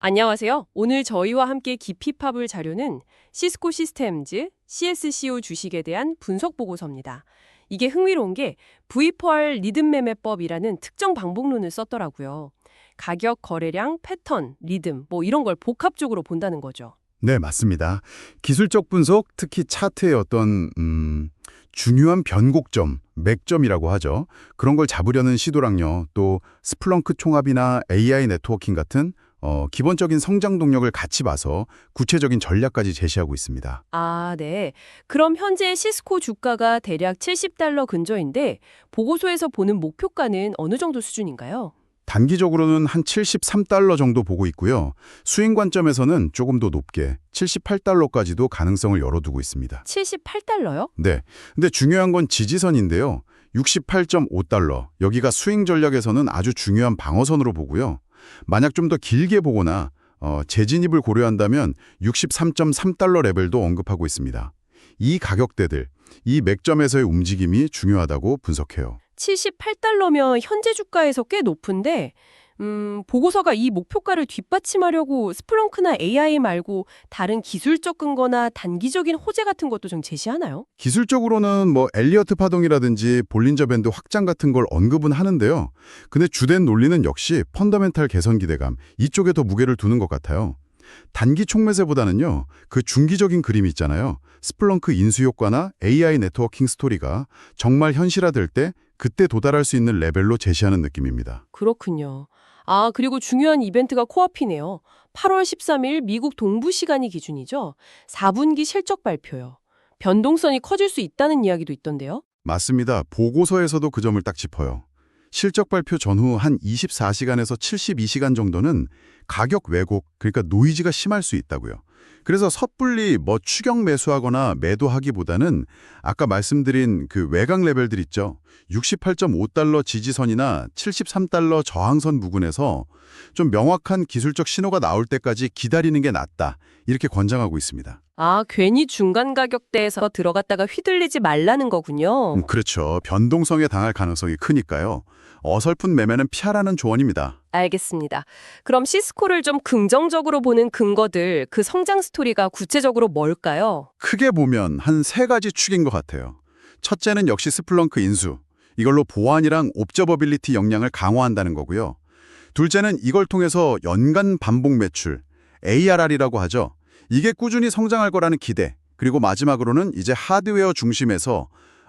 안녕하세요. 오늘 저희와 함께 깊이 파볼 자료는 시스코 시스템즈 CSCO 주식에 대한 분석 보고서입니다. 이게 흥미로운 게 V4R 리듬 매매법이라는 특정 방법론을 썼더라고요. 가격, 거래량, 패턴, 리듬 뭐 이런 걸 복합적으로 본다는 거죠. 네, 맞습니다. 기술적 분석, 특히 차트의 어떤 음, 중요한 변곡점, 맥점이라고 하죠. 그런 걸 잡으려는 시도랑요. 또 스플렁크 총합이나 AI 네트워킹 같은 어, 기본적인 성장 동력을 같이 봐서 구체적인 전략까지 제시하고 있습니다. 아, 네. 그럼 현재 시스코 주가가 대략 70달러 근처인데 보고서에서 보는 목표가는 어느 정도 수준인가요? 단기적으로는 한 73달러 정도 보고 있고요. 수익 관점에서는 조금 더 높게 78달러까지도 가능성을 열어두고 있습니다. 78달러요? 네. 근데 중요한 건 지지선인데요. 68.5달러. 여기가 스윙 전략에서는 아주 중요한 방어선으로 보고요. 만약 좀 더 길게 보거나 어, 재진입을 고려한다면 63.3달러 레벨도 언급하고 있습니다. 이 가격대들, 이 맥점에서의 움직임이 중요하다고 분석해요. 78달러면 현재 주가에서 꽤 높은데 음, 보고서가 이 목표가를 뒷받침하려고 스플렁크나 AI 말고 다른 기술적 근거나 단기적인 호재 같은 것도 좀 제시하나요? 기술적으로는 뭐 엘리어트 파동이라든지 볼린저 밴드 확장 같은 걸 언급은 하는데요. 근데 주된 논리는 역시 펀더멘탈 개선 기대감 이쪽에 더 무게를 두는 것 같아요. 단기 총매세보다는요. 그 중기적인 그림이 있잖아요. 스플렁크 인수 효과나 AI 네트워킹 스토리가 정말 현실화될 때 그때 도달할 수 있는 레벨로 제시하는 느낌입니다. 그렇군요. 아, 그리고 중요한 이벤트가 코앞이네요. 8월 13일 미국 동부 시간이 기준이죠. 4분기 실적 발표요. 변동성이 커질 수 있다는 이야기도 있던데요. 맞습니다. 보고서에서도 그 점을 딱 짚어요. 실적 발표 전후 한 24시간에서 72시간 정도는 가격 왜곡, 그러니까 노이즈가 심할 수 있다고요. 그래서 섣불리 뭐 추격 매수하거나 매도하기보다는 아까 말씀드린 그 외곽 레벨들 있죠. 68.5달러 지지선이나 73달러 저항선 부근에서 좀 명확한 기술적 신호가 나올 때까지 기다리는 게 낫다. 이렇게 권장하고 있습니다. 아, 괜히 중간 가격대에서 들어갔다가 휘둘리지 말라는 거군요. 음, 그렇죠. 변동성에 당할 가능성이 크니까요. 어설픈 매매는 피하라는 조언입니다. 알겠습니다. 그럼 시스코를 좀 긍정적으로 보는 근거들, 그 성장 스토리가 구체적으로 뭘까요? 크게 보면 한 세 가지 축인 것 같아요. 첫째는 역시 스플렁크 인수. 이걸로 보안이랑 옵저버빌리티 역량을 강화한다는 거고요. 둘째는 이걸 통해서 연간 반복 매출, ARR이라고 하죠. 이게 꾸준히 성장할 거라는 기대. 그리고 마지막으로는 이제 하드웨어 중심에서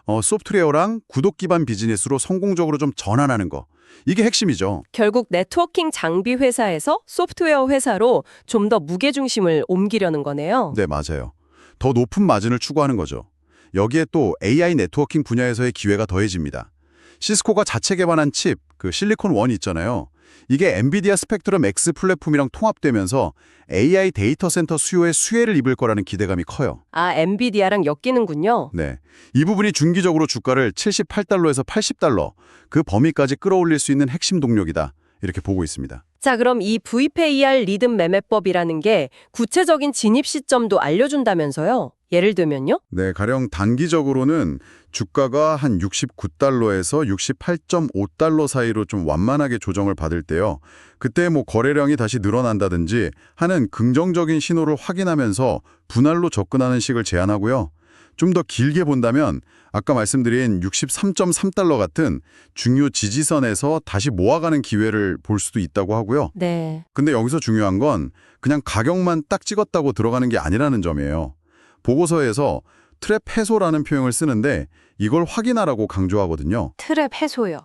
어, 소프트웨어랑 구독 기반 비즈니스로 성공적으로 좀 전환하는 거. 이게 핵심이죠. 결국 네트워킹 장비 회사에서 소프트웨어 회사로 좀 더 무게중심을 옮기려는 거네요. 네, 맞아요. 더 높은 마진을 추구하는 거죠. 여기에 또 AI 네트워킹 분야에서의 기회가 더해집니다. 시스코가 자체 개발한 칩, 그 실리콘 원 있잖아요. 이게 엔비디아 스펙트럼 X 플랫폼이랑 통합되면서 AI 데이터 센터 수요에 수혜를 입을 거라는 기대감이 커요. 아, 엔비디아랑 엮이는군요. 네. 이 부분이 중기적으로 주가를 78달러에서 80달러, 그 범위까지 끌어올릴 수 있는 핵심 동력이다. 이렇게 보고 있습니다. 자, 그럼 이 VPAR 리듬 매매법이라는 게 구체적인 진입 시점도 알려준다면서요? 예를 들면요? 네, 가령 단기적으로는 주가가 한 69달러에서 68.5달러 사이로 좀 완만하게 조정을 받을 때요. 그때 뭐 거래량이 다시 늘어난다든지 하는 긍정적인 신호를 확인하면서 분할로 접근하는 식을 제안하고요. 좀 더 길게 본다면 아까 말씀드린 63.3달러 같은 중요 지지선에서 다시 모아가는 기회를 볼 수도 있다고 하고요. 네. 근데 여기서 중요한 건 그냥 가격만 딱 찍었다고 들어가는 게 아니라는 점이에요. 보고서에서 트랩 해소라는 표현을 쓰는데 이걸 확인하라고 강조하거든요. 트랩 해소요.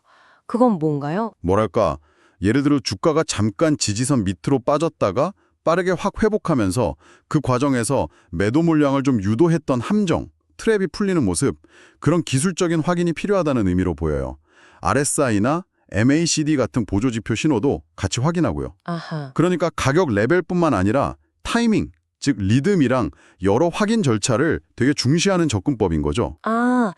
그건 뭔가요? 뭐랄까, 예를 들어 주가가 잠깐 지지선 밑으로 빠졌다가 빠르게 확 회복하면서 그 과정에서 매도 물량을 좀 유도했던 함정, 트랩이 풀리는 모습, 그런 기술적인 확인이 필요하다는 의미로 보여요. RSI나 MACD 같은 보조지표 신호도 같이 확인하고요. 아하. 그러니까 가격 레벨뿐만 아니라 타이밍, 즉 리듬이랑 여러 확인 절차를 되게 중시하는 접근법인 거죠. 아,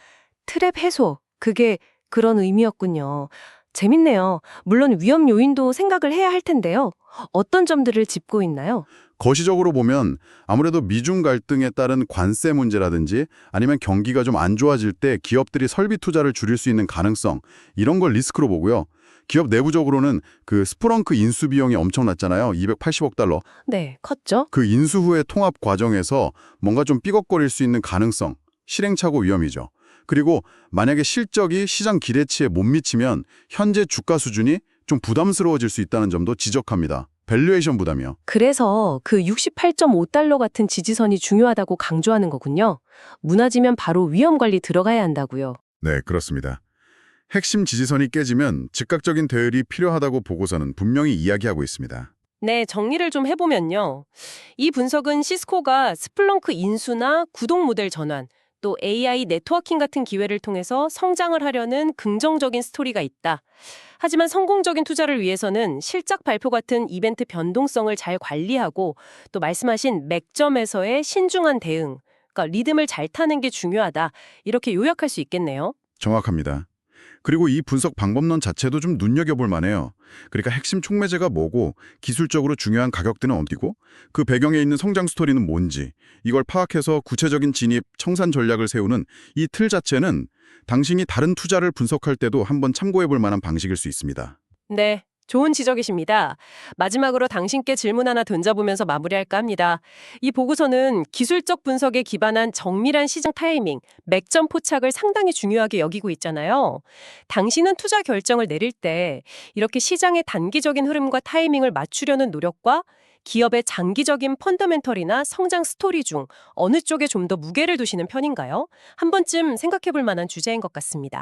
트랩 해소. 그게 그런 의미였군요. 재밌네요. 물론 위험 요인도 생각을 해야 할 텐데요. 어떤 점들을 짚고 있나요? 거시적으로 보면 아무래도 미중 갈등에 따른 관세 문제라든지 아니면 경기가 좀 안 좋아질 때 기업들이 설비 투자를 줄일 수 있는 가능성 이런 걸 리스크로 보고요. 기업 내부적으로는 그 스프렁크 인수 비용이 엄청났잖아요. 280억 달러. 네, 컸죠? 그 인수 후의 통합 과정에서 뭔가 좀 삐걱거릴 수 있는 가능성, 실행착오 위험이죠. 그리고 만약에 실적이 시장 기대치에 못 미치면 현재 주가 수준이 좀 부담스러워질 수 있다는 점도 지적합니다. 밸류에이션 부담이요. 그래서 그 68.5달러 같은 지지선이 중요하다고 강조하는 거군요. 무너지면 바로 위험 관리 들어가야 한다고요. 네, 그렇습니다. 핵심 지지선이 깨지면 즉각적인 대응이 필요하다고 보고서는 분명히 이야기하고 있습니다. 네, 정리를 좀 해보면요. 이 분석은 시스코가 스플렁크 인수나 구독 모델 전환, 또 AI 네트워킹 같은 기회를 통해서 성장을 하려는 긍정적인 스토리가 있다. 하지만 성공적인 투자를 위해서는 실적 발표 같은 이벤트 변동성을 잘 관리하고 또 말씀하신 맥점에서의 신중한 대응, 그러니까 리듬을 잘 타는 게 중요하다. 이렇게 요약할 수 있겠네요. 정확합니다. 그리고 이 분석 방법론 자체도 좀 눈여겨볼 만해요. 그러니까 핵심 촉매제가 뭐고 기술적으로 중요한 가격대는 어디고 그 배경에 있는 성장 스토리는 뭔지 이걸 파악해서 구체적인 진입, 청산 전략을 세우는 이 틀 자체는 당신이 다른 투자를 분석할 때도 한번 참고해볼 만한 방식일 수 있습니다. 네, 좋은 지적이십니다. 마지막으로 당신께 질문 하나 던져보면서 마무리할까 합니다. 이 보고서는 기술적 분석에 기반한 정밀한 시장 타이밍, 맥점 포착을 상당히 중요하게 여기고 있잖아요. 당신은 투자 결정을 내릴 때 이렇게 시장의 단기적인 흐름과 타이밍을 맞추려는 노력과 기업의 장기적인 펀더멘털이나 성장 스토리 중 어느 쪽에 좀 더 무게를 두시는 편인가요? 한 번쯤 생각해 볼 만한 주제인 것 같습니다.